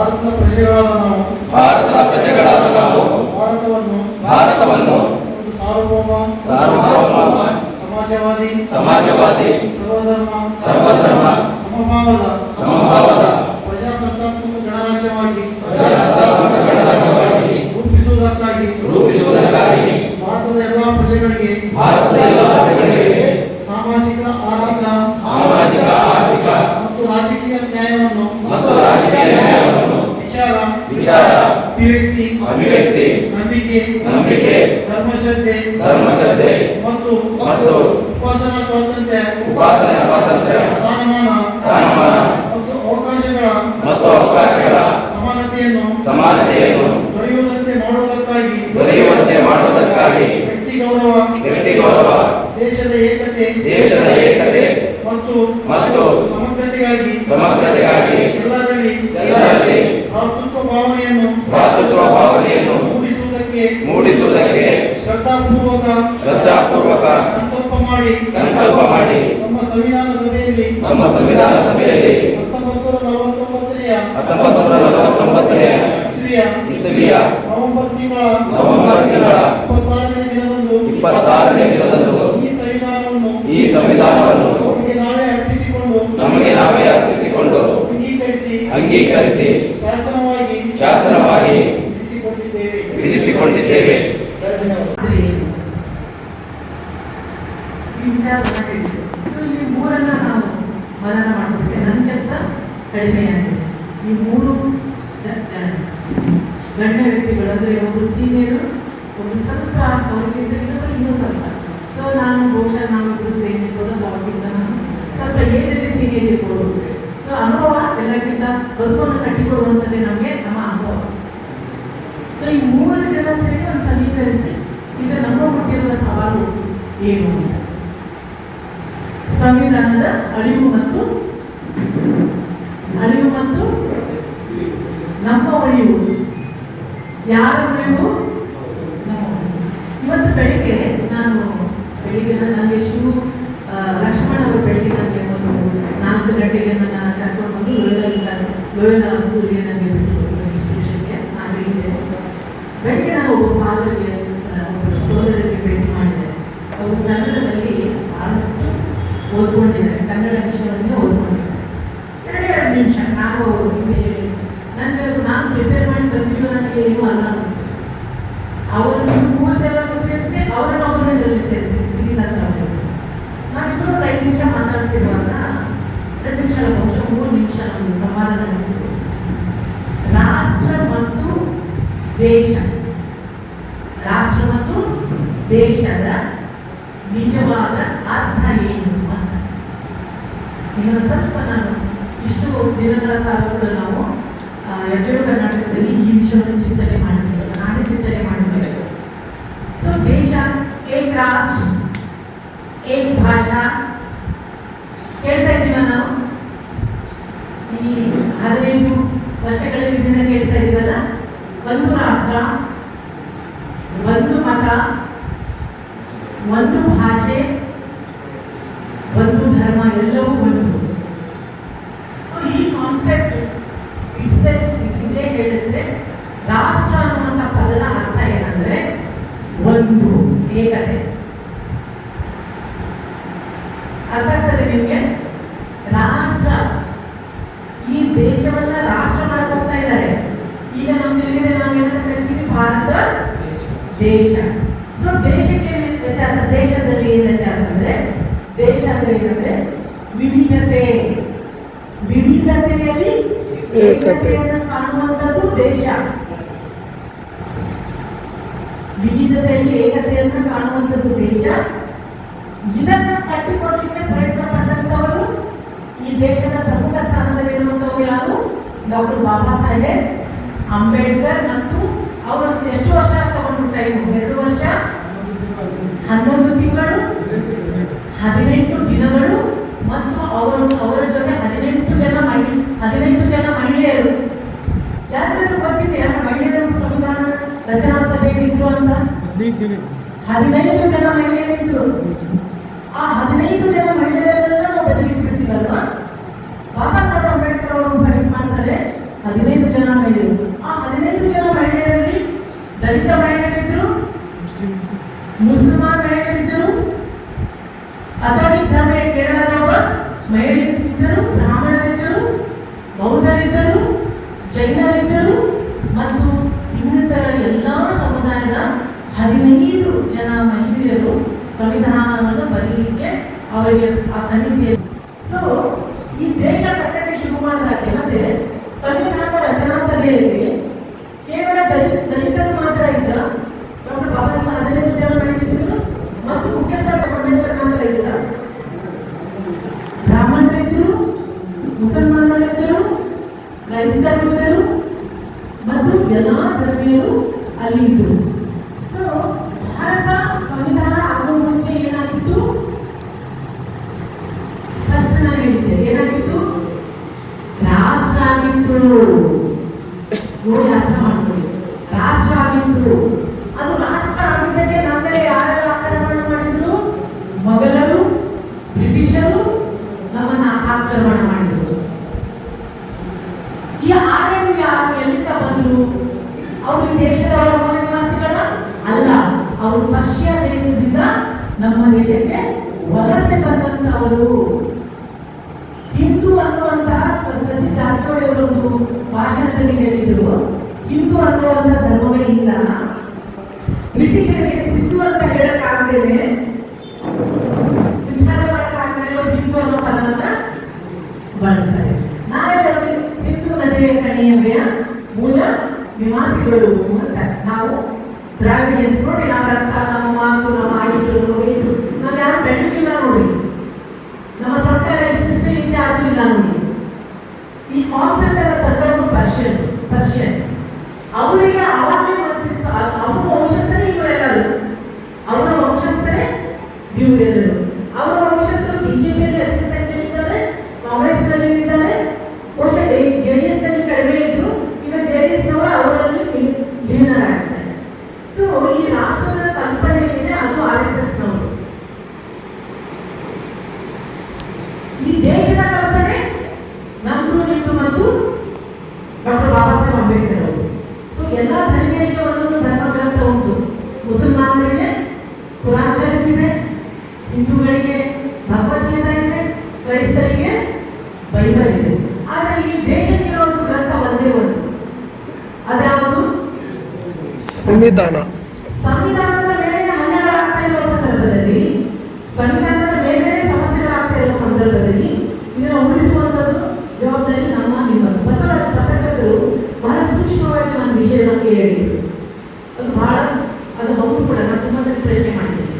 ಭಾರತದ ಪ್ರಜೆಗಳಾದ ನಾವು ಭಾರತದ ಪ್ರಜೆಗಳಾದ ನಾವು ಭಾರತವನ್ನು ಭಾರತವನ್ನು ಒಂದು ಸಾರ್ವಭೌಮ ಸಾರ್ವಭೌಮ ಸಮಾಜವಾದಿ ಸಮಾಜವಾದಿ ಸರ್ವಧರ್ಮ ಸರ್ವಧರ್ಮ ಸಮಭಾವದ ಉಪಾಸನಾ ಸ್ವಾತಂತ್ರ್ಯ ಉಪಾಸನ ಸ್ವಾತಂತ್ರ್ಯ. ಸ್ಥಾನಮಾನ ಸ್ಥಾನಮಾನ ಮತ್ತು ಅವಕಾಶಗಳ ಮತ್ತು ಅವಕಾಶಗಳ ಸಮಾನತೆಯನ್ನು ಸಮಾನತೆಯನ್ನು ದೊರೆಯುವಂತೆ ಮಾಡುವುದಕ್ಕಾಗಿ ದೊರೆಯುವಂತೆ ಮಾಡುವುದಕ್ಕಾಗಿ ವ್ಯಕ್ತಿ ಗೌರವ ವ್ಯಕ್ತಿ ಗೌರವ ದೇಶದ ಏಕತೆ ದೇಶದ ಏಕತೆ ಮತ್ತು ಮತ್ತು ಸಮಗ್ರತೆಗಾಗಿ ಸಮಗ್ರತೆಗಾಗಿ ಎಲ್ಲರಲ್ಲಿ ಎಲ್ಲರಲ್ಲಿ ಭ್ರಾತೃತ್ವ ಭಾವನೆಯನ್ನು ಭ್ರಾತೃತ್ವ ಭಾವನೆಯನ್ನು ಮೂಡಿಸುವುದಕ್ಕೆ ಮೂಡಿಸುವುದಕ್ಕೆ ಶ್ರದ್ಧಾಪೂರ್ವಕ ಶ್ರದ್ಧಾಪೂರ್ವಕ ಮಾಡಿ. ಸಂಕಲ್ಪ ಮಾಡಿ. ನಮ್ಮ ಸಂವಿಧಾನ ಸಭೆಯಲ್ಲಿ. ನಮ್ಮ ಸಂವಿಧಾನ ಸಭೆಯಲ್ಲಿ. ಹತ್ತೊಂಬತ್ತು ನೂರ ನಲವತ್ತೊಂಬತ್ತನೆಯ ಹತ್ತೊಂಬತ್ತು ನೂರ ನಲವತ್ತೊಂಬತ್ತನೇ ಇಸ್ವಿಯ. ಇಸವಿಯ. ನವೆಂಬರ್ ತಿಂಗಳ ನವೆಂಬರ್ ತಿಂಗಳ ಇಪ್ಪತ್ತಾರನೇ ದಿನದಂದು ಇಪ್ಪತ್ತಾರನೇ ದಿನದಂದು ಈ ಸಂವಿಧಾನವನ್ನು ಈ ಸಂವಿಧಾನವನ್ನು ನಮಗೆ ನಾವೇ ಅರ್ಪಿಸಿಕೊಂಡು ನಮಗೆ ನಾವೇ ಅರ್ಪಿಸಿಕೊಂಡು ಅಂಗೀಕರಿಸಿ ಅಂಗೀಕರಿಸಿ ಶಾಸನವಾಗಿ ಶಾಸನವಾಗಿ ವಿಧಿಸಿಕೊಂಡಿದ್ದೇವೆ ವಿಧಿಸಿಕೊಂಡಿದ್ದೇವೆ ಧನ್ಯವಾದ ಅಂದ್ರೆ ಏನು? ಈ ವಿಚಾರವನ್ನ ಹೇಳಿದ್ರು ಸೊ ಇಲ್ಲಿ ಮೂರನ್ನ ನಾವು ಮನನ ಮಾಡ್ಬಿಟ್ಟೆ ನನ್ನ ಕೆಲಸ ಕಡಿಮೆ ಆಗಿದೆ. ಈ ಮೂರು ಗಣ್ಯ ವ್ಯಕ್ತಿಗಳು ಅಂದರೆ ಒಬ್ಬರು ಸೀನಿಯರು ಒಂದು ಸ್ವಲ್ಪ ಅವ್ರಿಗಿಂತ ಇನ್ನೂ ಸ್ವಲ್ಪ. ಸೊ ನಾನು ಬಹುಶಃ ನಾವಿಬ್ಬರು ಸೇರಿ ಕೊಡೋದು, ಅವ್ರಿಗಿಂತ ನಾನು ಸ್ವಲ್ಪ ಏಜಲ್ಲಿ ಸೀನಿಯರ್ ಇರ್ಬೋದು ಸೊ ಅನುಭವ ಎಲ್ಲಕ್ಕಿಂತ ಬದುಕನ್ನು ಕಟ್ಟಿಕೊಡುವಂಥದ್ದೇ ನಮಗೆ ನಮ್ಮ ಅನುಭವ. ಸೊ ಈ ಮೂರು ಜನ ಸೇರಿ ಒಂದು ಸಮೀಕರಿಸಿ, ಈಗ ನಮ್ಮ ಹುಟ್ಟಿರುವ ಸವಾಲು ಏನು ಅಂತ? ಸಂವಿಧಾನದ ಅಳಿವು ಮತ್ತು ಅಳಿವು ಮತ್ತು ನಮ್ಮ ಉಳಿವು ಯಾರ ನೀವು? ಇವತ್ತು ಬೆಳಿಗ್ಗೆ ನಾನು ಬೆಳಿಗ್ಗೆ ನನಗೆ ಶಿವ ಲಕ್ಷ್ಮಣ್ ಅವರು ಬೆಳಿಗ್ಗೆ ನನಗೆ ಒಂದು ನಾಲ್ಕು ಗಂಟೆಗೆ ನನ್ನ ಕರ್ಕೊಂಡು ಬಂದು ಲೋಯಲ್ ಲೋಯಲ್ ಸ್ಕೂಲ್ಗೆ ನನಗೆ ಬಿಟ್ಟು ಇನ್ಸ್ಟಿಟ್ಯೂಷನ್ಗೆ ಅಲ್ಲಿ ಇದ್ದೆ. ಬೆಳಿಗ್ಗೆ ನಾನು ಒಬ್ಬ ಫಾದರ್ಗೆ ಒಬ್ಬ ಸೋದರಿಗೆ ಭೇಟಿ ಮಾಡಿದೆ. ಅವರು ಕನ್ನಡದಲ್ಲಿ ಬಹಳಷ್ಟು ಓದ್ಕೊಂಡಿದ್ದಾರೆ. ಕನ್ನಡ ವಿಷಯವನ್ನೇ ಓದ್ಕೊಂಡಿದ್ದಾರೆ. ಎರಡೆರಡು ಎರಡು ನಿಮಿಷ ನಾನು ಅವರು ನನಗೆ ನಾನು ಪ್ರಿಪೇರ್ ಮಾಡಿ ಬಂದಿದ್ದು ನನಗೆ ಏನೂ ಅಲ್ಲ ಅನಿಸ್ತು ಅವರನ್ನು ಮೂರು ಜನರನ್ನು ಸೇರಿಸಿ ಅವರನ್ನು ಅವರನ್ನೇ ಸೇರಿಸಿ ಸಿಗಿಲ್ಲ ಸಾಧಿಸಿ ನಾವಿಬ್ಬರು ಒಂದು ಐದು ನಿಮಿಷ ಮಾತಾಡ್ತಿರುವಾಗ ಎರಡು ನಿಮಿಷ ಅಲ್ಲ, ಬಹುಶಃ ಮೂರು ನಿಮಿಷ ನಮ್ಮದು ಸಂವಾದ ನಡೆದಿತ್ತು ರಾಷ್ಟ್ರ ಮತ್ತು ದೇಶ ರಾಷ್ಟ್ರ ಮತ್ತು ದೇಶದ ನಿಜವಾದ ಅರ್ಥ ಏನು ಅಂತ ಇನ್ನೊಂದು ಸ್ವಲ್ಪ ನಾನು ಇಷ್ಟು ದಿನಗಳ ಕಾಲ ಕೂಡ ನಾವು ಎಚ್ಚರಿಕೆ ಕರ್ನಾಟಕದಲ್ಲಿ ಈ ವಿಷಯವನ್ನು ಚಿಂತನೆ ಮಾಡಿದ್ದೇವೆ ನಾನೇ ಚಿಂತನೆ ಮಾಡಿರಬೇಕು ಸೊ ದೇಶ, ಏಕ್ ರಾಷ್ಟ್ರ, ಏಕ್ ಭಾಷಾ. ಕೇಳ್ತಾ ಇದ್ದೀವ ನಾವು? ಈ ಹದಿನೈದು ವರ್ಷಗಳಲ್ಲಿ ಇದನ್ನ ಕೇಳ್ತಾ ಇದ್ದೀವಲ್ಲ ಒಂದು ರಾಷ್ಟ್ರ, ಒಂದು ಮತ, ಒಂದು ಭಾಷೆ, ಒಂದು ಧರ್ಮ, ಎಲ್ಲವೂ ಒಂದು ಸೊ ಈ ಕಾನ್ಸೆಪ್ಟ್ ಇಟ್ಸೆಲ್ಫ್ ಇದೇ ಹೇಳುತ್ತೆ ರಾಷ್ಟ್ರ ಅನ್ನುವಂಥ ಪದದ ಅರ್ಥ ಏನಂದ್ರೆ ಒಂದು ಏಕತೆ ಅರ್ಥ ಆಗ್ತದೆ ನಿಮಗೆ ರಾಷ್ಟ್ರ ಈ ದೇಶವನ್ನ ರಾಷ್ಟ್ರ ಮಾಡಕ್ ಹೋಗ್ತಾ ಇದ್ದಾರೆ ಈಗ ನಮ್ದು ಏನಿದೆ ನಾವು ಏನಂತ ಕರಿತೀವಿ ಭಾರತ ದೇಶ ಸೊ ದೇಶಕ್ಕೆ ಏನ್ ವ್ಯತ್ಯಾಸ ದೇಶದಲ್ಲಿ ಏನು ವ್ಯತ್ಯಾಸ ಅಂದ್ರೆ ದೇಶ ಅಂದ್ರೆ ಏನಂದ್ರೆ ವಿವಿಧತೆ. ವಿವಿಧತೆಯಲ್ಲಿ ಏಕತೆಯನ್ನು ಕಾಣುವಂಥದ್ದು ದೇಶ. ವಿವಿಧತೆಯಲ್ಲಿ ಏಕತೆಯನ್ನು ಕಾಣುವಂಥದ್ದು ದೇಶ. ಇದನ್ನ ಕಟ್ಟಿಕೊಡ್ಲಿಕ್ಕೆ ಪ್ರಯತ್ನ ಪಟ್ಟಂತವರು ಈ ದೇಶದ ಪ್ರಮುಖ ಸ್ಥಾನದಲ್ಲಿರುವಂತವರು ಯಾರು? ಡಾಕ್ಟರ್ ಬಾಬಾ ಸಾಹೇಬ್ ಅಂಬೇಡ್ಕರ್ ಮತ್ತು ಅವರು ಎಷ್ಟು ವರ್ಷ ತಗೊಂಡು ಟೈಮ್? ಎರಡು ವರ್ಷ? ಹನ್ನೊಂದು ತಿಂಗಳು, ಹದಿನೆಂಟು ದಿನಗಳು ಮತ್ತು ಅವರು ಅವರ ಜೊತೆ ಹದಿನೆಂಟು ಜನ ಮಹಿಳೆ ಹದಿನೆಂಟು ಜನ ಮಹಿಳೆಯರು. ಯಾರಿಗಾದ್ರೂ ಗೊತ್ತಿದೆ? ಯಾರು ಮಹಿಳೆಯರು ಸಂವಿಧಾನ ರಚನಾ ಸಭೆಯಲ್ಲಿ ಇದ್ರು ಅಂತ? ಹದಿನೈದು ಜನ ಮಹಿಳೆಯರಿದ್ರು ಆ ಹದಿನೈದು ಜನ ಮಹಿಳೆಯರನ್ನೆಲ್ಲ ನಾವು ಬೆದರಿಟ್ಟು ಬಿಡ್ತೀವಲ್ವಾ ಬಾಬಾ ಸಾಹೇಬ್ ಅಂಬೇಡ್ಕರ್ ಅವರು ಮಾಡ್ತಾರೆ ಹದಿನೈದು ಜನ ಮಹಿಳೆಯರು. ಆ ಹದಿನೈದು ಜನ ಮಹಿಳೆಯರಲ್ಲಿ ದಲಿತ ಮಹಿಳೆಯರಿದ್ರು ಮುಸಲ್ಮಾನ್ ಮಹಿಳೆಯರಿದ್ದರು ಅಥಾರಿಕ್ ಧರ್ಮ ಕೇರಳದ ಒಬ್ಬ ಮಹಿಳೆಯರಿದ್ದರು, ಬ್ರಾಹ್ಮಣರಿದ್ದರು, ಬೌದ್ಧರಿದ್ದರು, ಜೈನರಿದ್ದರು, ಮತ್ತು ಇನ್ನಿತರ ಎಲ್ಲ ಸಮುದಾಯದ ಹದಿನೈದು ಜನ ಮಹಿಳೆಯರು ಸಂವಿಧಾನವನ್ನು ಬರೀಲಿಕ್ಕೆ ಅವರಿಗೆ ಆ ಸಮಿತಿಯಲ್ಲಿ. ಸೊ ಈ ದೇಶ ಕಟ್ಟಕ್ಕೆ ಶುರು ಮಾಡಿದಾಗೆ ಮತ್ತೆ ಸಂವಿಧಾನದ ರಚನಾ ಸಭೆಯಲ್ಲಿ ಕೇವಲ ದಲಿತ ದಲಿತರು ಮಾತ್ರ ಇದ್ರ ಡಾಕ್ಟರ್ ಬಾಬಾ ಸಾಹೇಬ್ ಹದಿನೈದು ಜನ ಮಹಿಳೆಯರು ಮತ್ತು ಮುಖ್ಯಸ್ಥರ ಅಂಬೇಡ್ಕರ್ ಮಾತ್ರ ಇದ್ರ ಬ್ರಾಹ್ಮಣರಿದ್ದರು ಮುಸಲ್ಮಾನರಿದ್ದರು ಕ್ರೈಸ್ತರಿದ್ದರು ಮತ್ತು ಎಲ್ಲ ಧರ್ಮೀಯರು ಅಲ್ಲಿ ಇದ್ದರು ಸೊ ಭಾರತ ಸಂವಿಧಾನ ಆಗುವ ಮುಂಚೆ ಏನಾಗಿತ್ತು ಫಸ್ಟ್ ನಾನು ಹೇಳಿದ್ದೆ ಏನಾಗಿತ್ತು ರಾಷ್ಟ್ರ ಆಗಿತ್ತು ನೋಡಿ ಅರ್ಥ ಮಾಡ್ಕೊಳ್ಳಿ ರಾಷ್ಟ್ರ ಆಗಿತ್ತು ಅದು ರಾಷ್ಟ್ರ ಆಗಿದ್ದಕ್ಕೆ ನಮ್ಮ ಮೇಲೆ ಯಾರೆಲ್ಲ ಆಕ್ರಮಣ ಮಾಡಿದ್ರು ಮೊಘಲರು ಬ್ರಿಟಿಷರು ನಮ್ಮನ್ನ ಆಕ್ರಮಣ ಮಾಡಿದ್ರು. ಈ ಯಾರು? ಎಲ್ಲಿಂದ ಬಂದ್ರು? ಅವರು ಈ ದೇಶದವರ ಮೂಲ ನಿವಾಸಿಗಳ? ಅಲ್ಲ, ಅವರು ಪರ್ಷಿಯಾ ದೇಶದಿಂದ ನಮ್ಮ ದೇಶಕ್ಕೆ ವಲಸೆ ಬಂದಂತವರು ಹಿಂದೂ ಅನ್ನುವಂತಹ ಸಚಿನ್ ಜಾರಕಿಹೊಳಿ ಅವರೊಂದು ಭಾಷಣದಲ್ಲಿ ಹೇಳಿದ್ರು. ಹಿಂದೂ ಅನ್ನುವಂತಹ ಧರ್ಮವೇ ಇಲ್ಲ. ಬ್ರಿಟಿಷರಿಗೆ ಸಿಂಧು ಅಂತ ಹೇಳಕ್ಕಾಗದೇನೆ ಬಳಸ್ತಾರೆ. ನಾವೆಲ್ಲರೂ ಸಿಂಧು ನದಿಯ ಕಣಿವೆಯ ಮೂಲ ನಿವಾಸಿಗಳು ಅಂತ ನಾವು ದ್ರಾವಿಡಿಯನ್ಸ್ ನೋಡಿ ನಮ್ಮ ರಕ್ತ ನಮ್ಮ ಮಾತು, ನಮ್ಮ ಆಯಿತು ಇದು ನಾವು ಯಾರು ಬೆಳಗಿಲ್ಲ ನೋಡಿ. ನಮ್ಮ ಸರ್ಕಾರ ಎಷ್ಟು ಇಚ್ಛೆ ಆಗಲಿಲ್ಲ ನೋಡಿ. ಈ ಕಾನ್ಸೆಪ್ಟ್ ಎಲ್ಲ ತಂದವರು ಪರ್ಷಿಯನ್ ಪರ್ಷಿಯನ್ಸ್ ಅವರಿಗೆ ಅವಾಗಲೇ ಮನಸ್ಸಿತ್ತು ಅವ್ರ ವಂಶಸ್ಥರೇ ಇವರೆಲ್ಲರೂ. ಅವರ ವಂಶಸ್ಥರೇ ಇವರೆಲ್ಲರೂ ಅವರ ವಂಶಸ್ಥರು ಬಿಜೆಪಿಯಲ್ಲಿ ಅಧಿಕ ಸಂಖ್ಯೆಯಲ್ಲಿದ್ದಾರೆ ಕಾಂಗ್ರೆಸ್ನಲ್ಲಿ ಇದ್ದಾರೆ ಬಹುಶಃ ಜೆ ಡಿ ಎಸ್ನಲ್ಲಿ ಕಡಿಮೆ ಇದ್ರು ಈಗ ಜೆ ಡಿ ಎಸ್ ನವರು ಅವರಲ್ಲಿ ಲಿ- ಲೀನರಾಗಿದ್ದಾರೆ ಸೊ ಈ ರಾಷ್ಟ್ರದ ಕಲ್ಪನೆ ಏನಿದೆ ಅದು ಆರ್ ಎಸ್ ಎಸ್ ನವರು ಈ ದೇಶದ ಕಲ್ಪನೆ ನಮ್ದು ನಿಮ್ದು ಮತ್ತು ಡಾಕ್ಟರ್ ಬಾಬಾ ಸಾಹೇಬ್ ಅಂಬೇಡ್ಕರ್ ಅವರು ಸೊ ಎಲ್ಲ ಧರ್ಮೀಯರಿಗೆ ಒಂದೊಂದು ಧರ್ಮ ಗ್ರಂಥ ಉಂಟು ಮುಸಲ್ಮಾನರಿಗೆ ಕುರಾನ್ ಶರೀಫ್ ಇದೆ ಹಿಂದೂಗಳಿಗೆ ಭಗವದ್ಗೀತಾ ಇದೆ ಕ್ರೈಸ್ತರಿಗೆ ಬೈಬಲ್ ಇದೆ ಆದರೆ ಈ ದೇಶಕ್ಕೆ ಒಂದು ಗ್ರಂಥ ಒಂದೇ ಒಂದು ಅದ್ಯಾವುದು ಸಂವಿಧಾನ ಸಂವಿಧಾನದ ಮೇಲೆ ಹಲ್ಲೆಗಳಾಗ್ತಾ ಇರುವ ಸಂದರ್ಭದಲ್ಲಿ ಸಂವಿಧಾನದ ಮೇಲೆ ಸಮಸ್ಯೆಗಳಾಗ್ತಾ ಇರುವ ಸಂದರ್ಭದಲ್ಲಿ ಇದನ್ನು ಉಳಿಸುವಂಥದ್ದು ಜವಾಬ್ದಾರಿ ನಮ್ಮ ಬಸವರಾಜ ಪತ್ರಕರ್ತರು ಬಹಳ ಸೂಕ್ಷ್ಮವಾಗಿ ನಾನು ವಿಷಯವನ್ನು ಹೇಳಿದರು ಅದು ಬಹಳ ಅದು ಹೌದು ಕೂಡ ನಾನು ತುಂಬ ಸರಿ ಪ್ರಯತ್ನ ಮಾಡಿದ್ದೀನಿ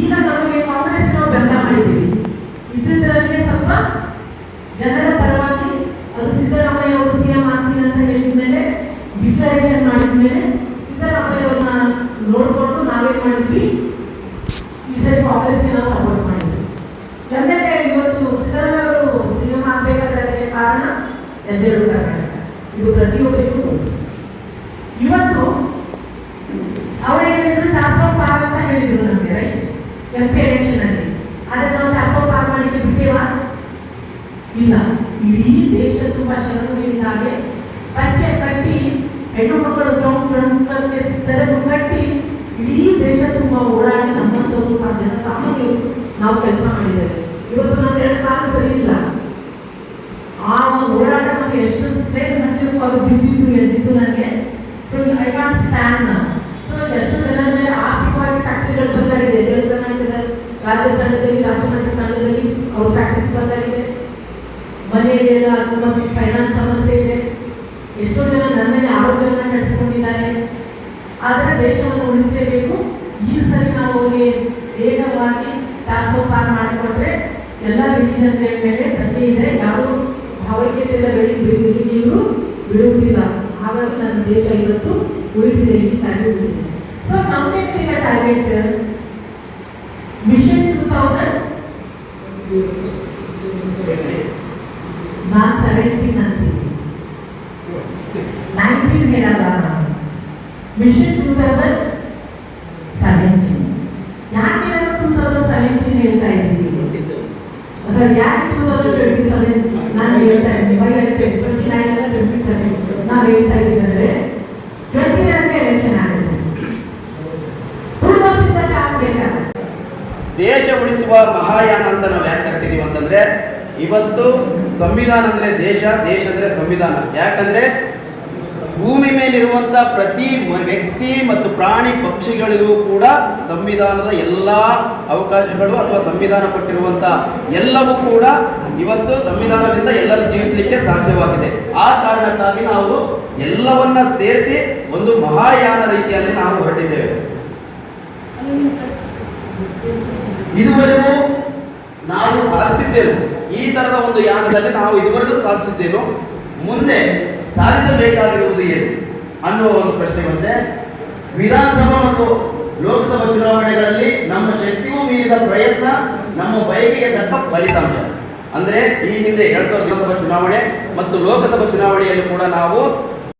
ಈಗ ನಮಗೆ ಕಾಂಗ್ರೆಸ್ ನಾವು ಬೆಂಬಲ ಮಾಡಿದ್ದೀವಿ ಇದ್ದಿದ್ದರಲ್ಲಿ ಸ್ವಲ್ಪ ಜನರ ಪರವಾಗಿ ಅದು ಸಿದ್ದರಾಮಯ್ಯ ಅವರು ಸಿಎಂ ಆಗ್ತೀನಿ ಅಂತ ಹೇಳಿದ ಮೇಲೆ ಡಿಕ್ಲರೇಷನ್ ಮಾಡಿದ ಮೇಲೆ ಸಿದ್ದರಾಮಯ್ಯ ಅವ್ರನ್ನ ನೋಡಿಕೊಂಡು ನಾವೇನ್ ಮಾಡಿದ್ವಿ ಈ ಸರಿ ಕಾಂಗ್ರೆಸ್ಗೆ ನಾವು ಸಪೋರ್ಟ್ ಮಾಡಿದ್ವಿ ಎಂ ಎಲ್ ಎ ಇವತ್ತು ಸಿದ್ದರಾಮಯ್ಯ ಅವರು ಸಿಎಂ ಆಗ್ಬೇಕಾದ್ರೆ ಅದಕ್ಕೆ ಕಾರಣ ಎದ್ದೇಳು ಕರ್ನಾಟಕ ಇದು ಪ್ರತಿಯೊಬ್ಬರಿಗೂ ಗೊತ್ತು ಇವತ್ತು ಅವ್ರು ಹೇಳಿದ್ರು ಚಾರ್ಸೋ ಪಾರ್ ಅಂತ ಹೇಳಿದ್ರು ನಮಗೆ ರೈಟ್ ಎಂ ಪಿ ಆದ್ರೆ ನಾವು ಚಾರ್ಸೋ ಪಾರ್ ಮಾಡಿಕ್ಕೆ ಬಿಟ್ಟೇವಾ ಇಲ್ಲ. ಇಡೀ ದೇಶ ತುಂಬಾ ಶರಣುಗಳಿದ್ದಾಗೆ ಪಂಚೆ ಕಟ್ಟಿ, ಹೆಣ್ಣು ಮಕ್ಕಳು ಚೌಕಕ್ಕೆ ಸೆರಗು ಕಟ್ಟಿ, ಇಡೀ ದೇಶ ತುಂಬ ಓಡಾಡಿ ನಮ್ಮಂಥವ್ರು ಜನಸಾಮಾನ್ಯರು ನಾವು ಕೆಲಸ ಮಾಡಿದ್ದೇವೆ. ಇವತ್ತು ನನ್ನ ಎರಡು ಕಾಲ ಸರಿ ಇಲ್ಲ. ಆ ಓಡಾಟ ಮತ್ತೆ ಎಷ್ಟು ಸ್ಟ್ರೇಟ್ ಅದು ಬಿದ್ದಿದ್ದು ಎದ್ದಿದ್ದು ನನಗೆ. So I can't stand so ರಾಜ್ಯ ತಂಡದಲ್ಲಿ ರಾಷ್ಟ್ರಮಟ್ಟ ತಂಡದಲ್ಲಿ ಅವ್ರ ಇದೆ. ಬಂದಾಗಿದೆ ಮನೆಯಲ್ಲೆಲ್ಲ ತುಂಬ ಫೈನಾನ್ಸ್ ಸಮಸ್ಯೆ ಇದೆ. ಎಷ್ಟೋ ಜನ ನನ್ನಲ್ಲಿ ಆರೋಗ್ಯವನ್ನು ನಡೆಸ್ಕೊಂಡಿದ್ದಾರೆ. ಆದರೆ ದೇಶವನ್ನು ಉಳಿಸಲೇಬೇಕು. ಈ ಸರಿ ನಾವು ಅವರಿಗೆ ವೇಗವಾಗಿ ಚಾಸೋಪಾರ ಪಾರ್ ಮಾಡಿಕೊಟ್ರೆ ಎಲ್ಲ ರಿಲಿಜನ್ಗಳ ಮೇಲೆ ಧಕ್ಕೆ ಇದೆ. ಯಾರು ಭಾವೈಕ್ಯತೆ ಎಲ್ಲ ಬೆಳಿ ಇವರು ಬಿಡುವುದಿಲ್ಲ ಹಾಗಾಗಿ ನನ್ನ ದೇಶ ಇವತ್ತು ಉಳಿದಿದೆ, ಈ ಸಾರಿ ಉಳಿದಿದೆ. ಸೊ ನಮ್ದೇನಿದೆ ಟಾರ್ಗೆಟ್ ಮಿಷನ್ ಟೂ ತೌಸಂಡ್ ನಾನು ಸೆವೆಂಟೀನ್ ಅಂತೀನಿ ನೈನ್ಟೀನ್ ಹೇಳಲ್ಲ ನಾನು ಮಿಷನ್ ಟೂ ತೌಸಂಡ್ ಸೆವೆಂಟೀನ್ ಯಾಕೆ ನಾನು ಟೂ ತೌಸಂಡ್ ಸೆವೆಂಟೀನ್ ಹೇಳ್ತಾ ಇದ್ದೀನಿ ಸರ್ ಯಾಕೆ ಟೂ ತೌಸಂಡ್ ಟ್ವೆಂಟಿ ಸೆವೆನ್ ನಾನು ಹೇಳ್ತಾ ಇದ್ದೀನಿ ವೈ ಟ್ವೆಂಟಿ ನೈನ್ ಅಲ್ಲ ಟ್ವೆಂಟಿ ಸೆವೆನ್ ನಾವು ಹೇಳ್ತಾ ಇದ್ದೀನಂದ್ರೆ ಉಳಿಸುವ ಮಹಾಯಾನ ಅಂತ ನಾವು ಯಾಕೆ ಕರಿತೀವಿ ಅಂತಂದ್ರೆ, ಇವತ್ತು ಸಂವಿಧಾನ ಅಂದ್ರೆ ದೇಶ ದೇಶ ಅಂದ್ರೆ ಸಂವಿಧಾನ. ಯಾಕಂದ್ರೆ ಭೂಮಿ ಮೇಲಿರುವಂತ ಪ್ರತಿ ವ್ಯಕ್ತಿ ಮತ್ತು ಪ್ರಾಣಿ ಪಕ್ಷಿಗಳಿಗೂ ಕೂಡ ಸಂವಿಧಾನದ ಎಲ್ಲ ಅವಕಾಶಗಳು ಅಥವಾ ಸಂವಿಧಾನ ಕೊಟ್ಟಿರುವಂತ ಎಲ್ಲವೂ ಕೂಡ ಇವತ್ತು ಸಂವಿಧಾನದಿಂದ ಎಲ್ಲರೂ ಜೀವಿಸಲಿಕ್ಕೆ ಸಾಧ್ಯವಾಗಿದೆ. ಆ ಕಾರಣಕ್ಕಾಗಿ ನಾವು ಎಲ್ಲವನ್ನ ಸೇರಿಸಿ ಒಂದು ಮಹಾಯಾನ ರೀತಿಯಲ್ಲಿ ನಾವು ಹೊರಟಿದ್ದೇವೆ. ಇದುವರೆಗೂ ನಾವು ಸಾಧಿಸಿದ್ದೇವೆ. ಈ ತರದ ಒಂದು ಯಾನದಲ್ಲಿ ನಾವು ಇದುವರೆಗೂ ಸಾಧಿಸಿದ್ದೇನೋ, ಮುಂದೆ ಸಾಧಿಸಬೇಕಾಗಿರುವುದು ಏನು ಅನ್ನುವ ಒಂದು ಪ್ರಶ್ನೆ ಬಂದೆ. ವಿಧಾನಸಭಾ ಮತ್ತು ಲೋಕಸಭಾ ಚುನಾವಣೆಗಳಲ್ಲಿ ನಮ್ಮ ಶಕ್ತಿಗೂ ಮೀರಿದ ಪ್ರಯತ್ನ, ನಮ್ಮ ಬಯಕೆಗೆ ತಕ್ಕ ಫಲಿತಾಂಶ. ಅಂದ್ರೆ ಈ ಹಿಂದೆ ಎರಡ್ ಸಾವಿರದ ಲೋಕಸಭಾ ಚುನಾವಣೆ ಮತ್ತು ಲೋಕಸಭಾ ಚುನಾವಣೆಯಲ್ಲಿ ಕೂಡ ನಾವು